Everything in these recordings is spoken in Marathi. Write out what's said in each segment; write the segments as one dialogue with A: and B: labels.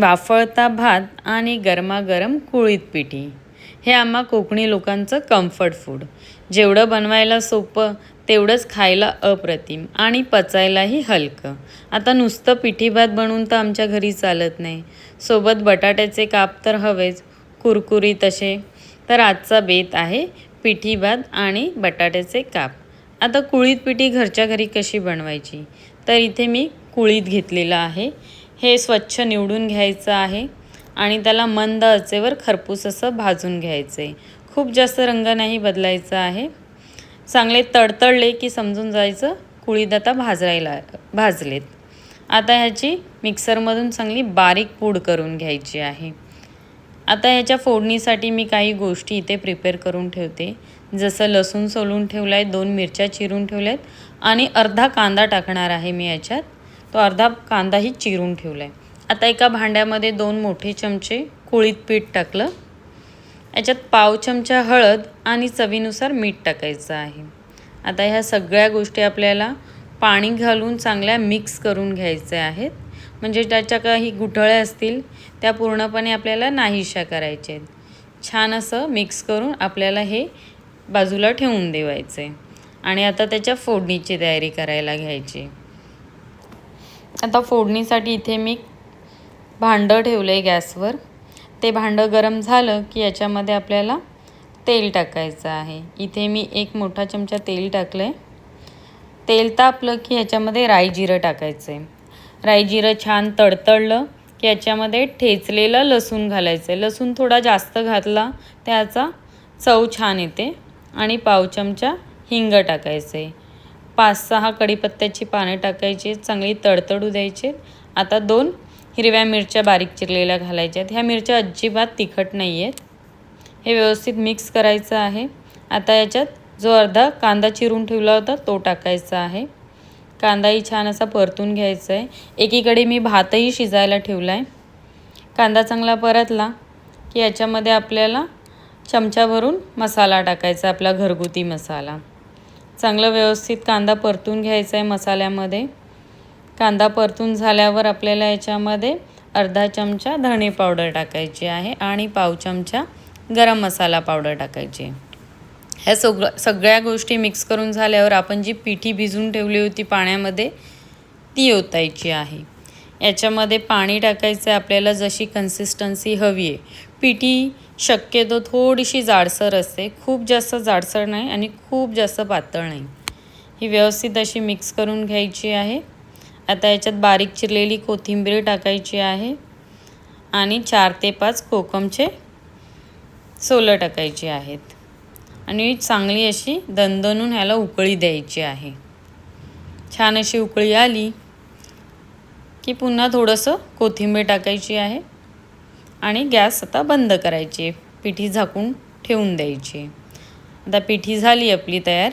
A: वाफळता भात आणि गरमागरम कुळीत पिठी. हे आम्हा कोकणी लोकांचं कम्फर्ट फूड जेवढं बनवायला सोपं तेवढंच खायला अप्रतिम आणि पचायलाही हलकं. आता नुसतं पिठी भात बनवून तर आमच्या घरी चालत नाही. सोबत बटाट्याचे काप तर हवेच कुरकुरीत असे तर आजचा बेत आहे पिठी भात आणि बटाट्याचे काप. आता कुळीत पिठी घरच्या घरी कशी बनवायची? तर इथे मी कुळीत घेतलेलं आहे. हे स्वच्छ निवडून घ्यायचं आहे आणि त्याला मंद आचेवर खरपूस असं भाजून घ्यायचं आहे खूप जास्त रंग नाही बदलायचा आहे. चांगले तडतडले की समजून जायचं कुळीद आता भाजायला भाजलेत. आता ह्याची मिक्सरमधून चांगली बारीक पूड करून घ्यायची आहे. आता ह्याच्या फोडणीसाठी मी काही गोष्टी इथे प्रिपेअर करून ठेवते. जसं लसूण सोलून ठेवलं आहे दोन मिरच्या चिरून ठेवल्या आहेत आणि अर्धा कांदा टाकणार आहे मी याच्यात. तो अर्धा कांदाही चिरून ठेवला आहे आता एका भांड्यामध्ये दोन मोठे चमचे कुळीत पीठ टाकलं. याच्यात पाव चमचा हळद आणि चवीनुसार मीठ टाकायचं आहे. आता ह्या सगळ्या गोष्टी आपल्याला पाणी घालून चांगल्या मिक्स करून घ्यायच्या आहेत. म्हणजे त्याच्या काही गुठळ्या असतील त्या पूर्णपणे आपल्याला नाहीशा करायच्या आहेत. छान असं मिक्स करून आपल्याला हे बाजूला ठेवून देवायचं आहे आणि आता त्याच्या फोडणीची तयारी करायला घ्यायची. आता फोडणीसाठी इथे मी भांडं ठेवलं आहे गॅसवर. ते भांडं गरम झालं की याच्यामध्ये आपल्याला तेल टाकायचं आहे. इथे मी एक मोठा चमचा तेल टाकलं आहे तेल तापलं की ह्याच्यामध्ये राई जिरं टाकायचं आहे राई जिरं छान तडतडलं की याच्यामध्ये ठेचलेलं लसूण घालायचं आहे लसूण थोडा जास्त घातला त्याचा चव छान येते. आणि पाव चमचा हिंग टाकायचं आहे पाच सहा कढीपत्त्याची पाने टाकायची चांगली तडतडू द्यायचे. आता दोन हिरव्या मिरच्या बारीक चिरलेल्या घालायच्या आहेत ह्या मिरच्या अजिबात तिखट नाही आहेत हे व्यवस्थित मिक्स करायचं आहे. आता याच्यात जो अर्धा कांदा चिरून ठेवला होता तो टाकायचा आहे. कांदाही छान असा परतून घ्यायचा आहे एकीकडे मी भातही शिजायला ठेवला आहे कांदा चांगला परतला की याच्यामध्ये आपल्याला चमचा भरून मसाला टाकायचा आपला घरगुती मसाला. चांगलं व्यवस्थित कांदा परतून घ्यायचा आहे मसाल्यामध्ये. कांदा परतून झाल्यावर आपल्याला याच्यामध्ये अर्धा चमचा धणे पावडर टाकायची आहे आणि पाव चमचा गरम मसाला पावडर टाकायची ह्या सगळं सगळ्या गोष्टी मिक्स करून झाल्यावर आपण जी पिठी भिजून ठेवली होती पाण्यामध्ये ती ओतायची आहे. याच्यामध्ये पाणी टाकायचं आहे आपल्याला जशी कन्सिस्टन्सी हवी आहे. पिठी शक्यतो थोडीशी जाडसर असते. खूप जास्त जाडसर नाही आणि खूप जास्त पातळ नाही. ही व्यवस्थित अशी मिक्स करून घ्यायची आहे. आता याच्यात बारीक चिरलेली कोथिंबीर टाकायची आहे आणि चार ते पाच कोकमचे सोलं टाकायची आहेत. आणि चांगली अशी दणदणून ह्याला उकळी द्यायची आहे. छान अशी उकळी आली की पुन्हा थोडंसं कोथिंबीर टाकायची आहे. आणि गॅस आता बंद करायची. पिठी झाकून ठेवून द्यायची. आता पिठी झाली आपली तयार.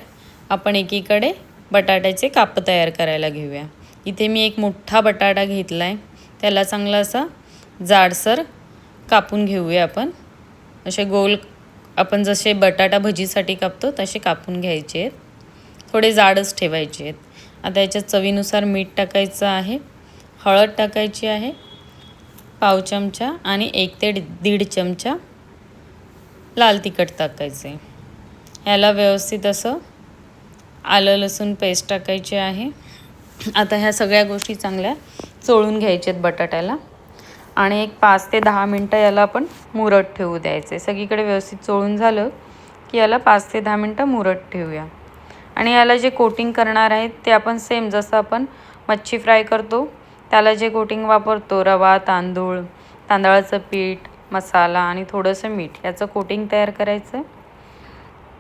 A: आपण एकीकडे बटाट्याचे काप तयार करायला घेऊया. इथे मी एक मोठा बटाटा घेतला आहे त्याला चांगला असा जाडसर कापून घेऊया आपण. असे गोल आपण जसे बटाटा भजीसाठी कापतो तसे कापून घ्यायचे आहेत. थोडे जाडच ठेवायचे आहेत. आता याच्या चवीनुसार मीठ टाकायचं आहे. हळद टाकायची आहे. पाव चमचा आणि एक ते दीड चमचा लाल तिखट टाकायचे. ह्याला व्यवस्थित असं आलं लसूण पेस्ट टाकायची आहे. आता ह्या सगळ्या गोष्टी चांगल्या चोळून घ्यायच्या आहेत बटाट्याला. आणि एक पाच ते दहा मिनटं याला आपण मुरट ठेवू द्यायचे. सगळीकडे व्यवस्थित चोळून झालं की याला पाच ते दहा मिनटं मुरट ठेवूया. आणि याला जे कोटिंग करणार आहेत ते आपण सेम जसं आपण मच्छी फ्राय करतो त्याला जे कोटिंग वापरतो रवा तांदूळ तांदळाचं पीठ मसाला आणि थोडंसं मीठ याचं कोटिंग तयार करायचं. आहे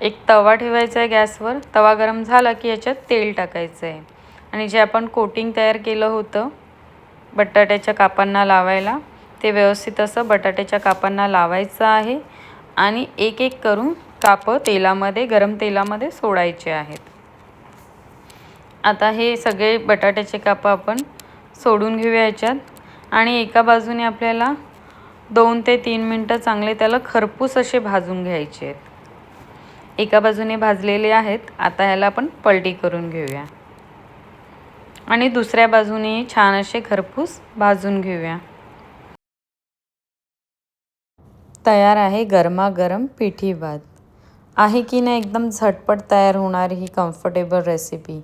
A: एक तवा ठेवायचा आहे गॅसवर. तवा गरम झाला की याच्यात तेल टाकायचं आहे. आणि जे आपण कोटिंग तयार केलं होतं बटाट्याच्या कापांना लावायला ते व्यवस्थित असं बटाट्याच्या कापांना लावायचं आहे आणि एक एक करून कापं तेलामध्ये गरम तेलामध्ये सोडायचे आहेत. आता हे सगळे बटाट्याचे कापं आपण सोडून घेऊया याच्यात. आणि एका बाजूने आपल्याला दोन ते तीन मिनटं चांगले त्याला खरपूस असे भाजून घ्यायचे आहेत. एका बाजूने भाजलेले आहेत. आता ह्याला आपण पलटी करून घेऊया. आणि दुसऱ्या बाजूने छान असे खरपूस भाजून घेऊया. तयार आहे गरमागरम पिठी भात. आहे की नाही एकदम झटपट तयार होणारी ही कम्फर्टेबल रेसिपी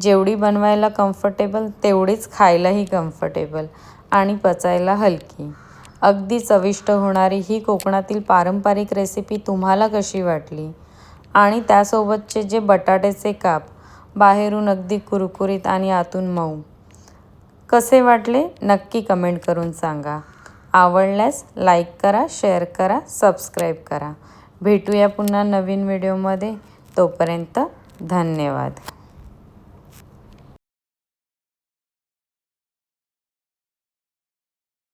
A: जेवढी बनवायला कम्फर्टेबल तेवढीच खायलाही कम्फर्टेबल आणि पचायला हलकी. अगदी चविष्ट होणारी ही कोकणातील पारंपरिक रेसिपी तुम्हाला कशी वाटली? आणि त्यासोबतचे जे बटाट्याचे काप बाहेरून अगदी कुरकुरीत आणि आतून मऊ कसे वाटले? नक्की कमेंट करून सांगा. आवडल्यास लाईक करा शेअर करा सबस्क्राईब करा. भेटूया पुन्हा नवीन व्हिडिओमध्ये तोपर्यंत धन्यवाद.